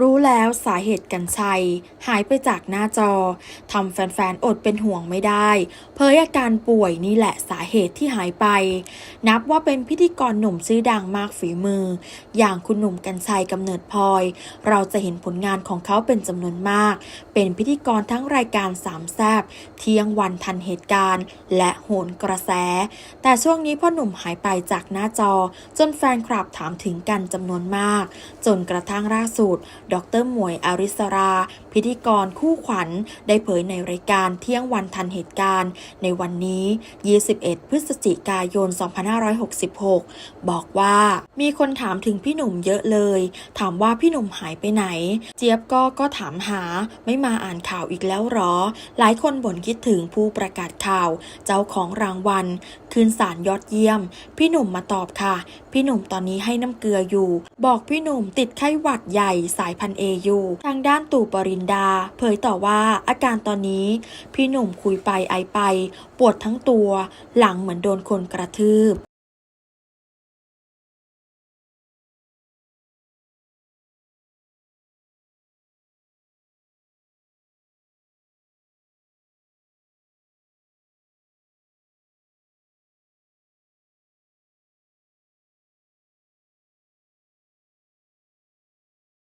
รู้แล้วสาเหตุกันชัย หายไปจากหน้าจอทำแฟนๆ อดเป็นห่วงไม่ได้ เผยอาการป่วยนี่แหละสาเหตุที่หายไป นับว่าเป็นพิธีกรหนุ่มชื่อดังมากฝีมือ อย่างคุณหนุ่มกันชัยกำเนิดพลอย เราจะเห็นผลงานของเขาเป็นจำนวนมาก เป็นพิธีกรทั้งรายการสามแซบเที่ยงวันทันเหตุการณ์ และโหนกระแส แต่ช่วงนี้พ่อหนุ่มหายไปจากหน้าจอ จนแฟนคลับถามถึงกันจำนวนมาก จนกระทั่งล่าสุด ดรหมวยอาริสรา พิธีกรคู่ขวัญได้เผยในรายการเที่ยงวันทันเหตุการณ์ ในวันนี้ 21 พฤศจิกายน2566 บอกว่ามีคนถามถึงพี่หนุ่มเยอะเลย ถามว่าพี่หนุ่มหายไปไหน เจี๊ยบก็ก็ถามหาไม่มาอ่านข่าวอีกแล้วหรอ หลายคนบ่นคิดถึงผู้ประกาศข่าว เจ้าของรางวัล คืนสารยอดเยี่ยม พี่หนุ่มมาตอบค่ะ พี่หนุ่มตอนนี้ให้น้ำเกลืออยู่ บอกพี่หนุ่มติดไข้หวัดใหญ่สายพันเออยู่ทางด้านตู่ปรินดา เผยต่อว่าอาการตอนนี้พี่หนุ่มคุยไปไอไป ปวดทั้งตัว หลังเหมือนโดนคนกระทืบ